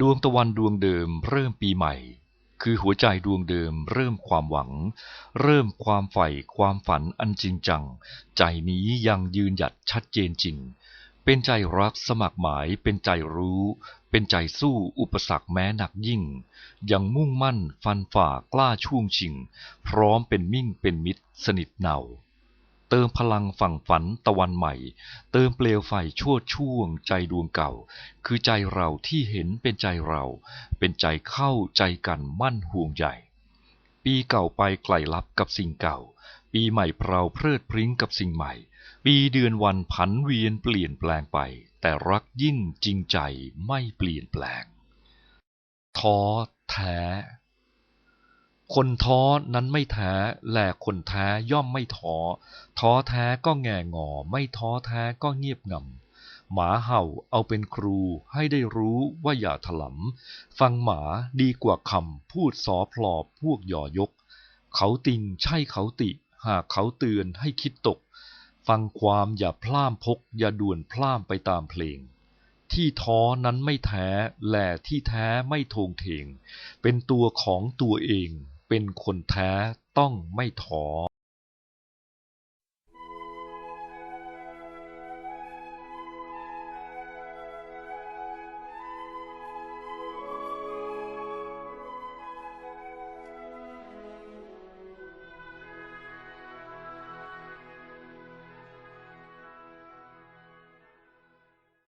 ดวงตะวันดวงเดิมเริ่มปีใหม่ คือหัวใจดวงเดิมเริ่มความหวัง เริ่มความใฝ่ความฝันอันจริงจัง ใจนี้ยังยืนหยัดชัดเจนจริง เป็นใจรักสมัครหมายเป็นใจรู้ เป็นใจสู้อุปสรรคแม้หนักยิ่ง ยังมุ่งมั่นฟันฝ่ากล้าช่วงชิง พร้อมเป็นมิ่งเป็นมิตรสนิทเหนา เติมพลังฝั่งฝันตะวันใหม่ เติมเปลวไฟชั่วช่วงใจดวงเก่า คือใจเราที่เห็นเป็นใจเรา เป็นใจเข้าใจกันมั่นห่วงใหญ่ ปีเก่าไปไกลลับกับสิ่งเก่า ปีใหม่เราเพลิดพริ้งกับสิ่งใหม่ ปีเดือนวันผันเวียนเปลี่ยนแปลงไป แต่รักยิ่งจริงใจไม่เปลี่ยนแปลง ท้อแท้ คนท้อนั้นไม่แท้แลคนแท้ย่อมไม่ท้อ ท้อแท้ก็แง่งอ ไม่ท้อแท้ก็เงียบงำหมาเห่าเอาเป็นครูให้ได้รู้ว่าอย่าถลำฟังหมาดีกว่าคำพูดสอพลอบพวกหย่อยก เขาติงใช่เขาติ หากเขาเตือนให้คิดตก ฟังความอย่าพล่ามพก อย่าด่วนพล่ามไปตามเพลงที่ท้อนั้นไม่แท้ แหลที่แท้ไม่ทงเทง เป็นตัวของตัวเอง เป็นคนแท้ต้องไม่ท้อ